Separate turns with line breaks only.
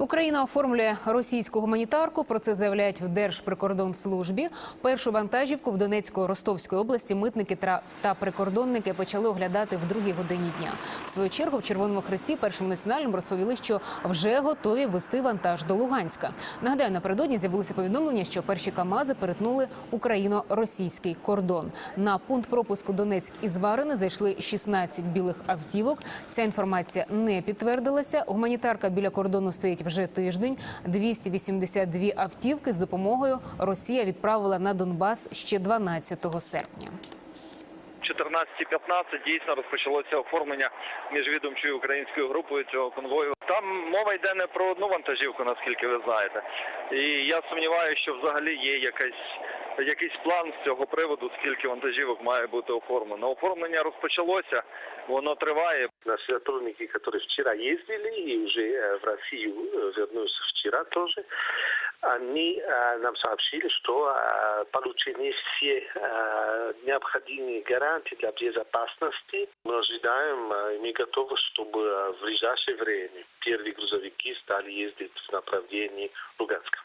Україна оформлює російську гуманітарку. Про це заявляють в Держприкордонслужбі. Першу вантажівку в Донецько-Ростовській області митники та прикордонники почали оглядати в другій годині дня. В свою чергу в Червоному Хресті першим національним розповіли, що вже готові вести вантаж до Луганська. Нагадаю, напередодні з'явилися повідомлення, що перші КАМАЗи перетнули україно-російський кордон. На пункт пропуску Донецьк із Варини зайшли 16 білих автівок. Ця інформація не підтвердилася. Гуманітарка біля кордону стоїть вже тиждень. 282 автівки з допомогою Росія відправила на Донбас ще 12 серпня.
14.15 дійсно розпочалося оформлення міжвідомчою українською групою цього конвою. Там мова йде не про одну вантажівку, наскільки ви знаєте. І я сумніваюся, що взагалі є якась, якийсь план з цього приводу, скільки вантажівок має бути оформлено. Оформлення розпочалося, воно триває.
Наши сотрудники, которые вчера ездили и уже э, в Россию э, вернулись вчера тоже, они э, нам сообщили, что э, получены все э, необходимые гарантии для безопасности. Мы ожидаем э, и мы готовы, чтобы э, в ближайшее время первые грузовики стали ездить в направлении Луганска.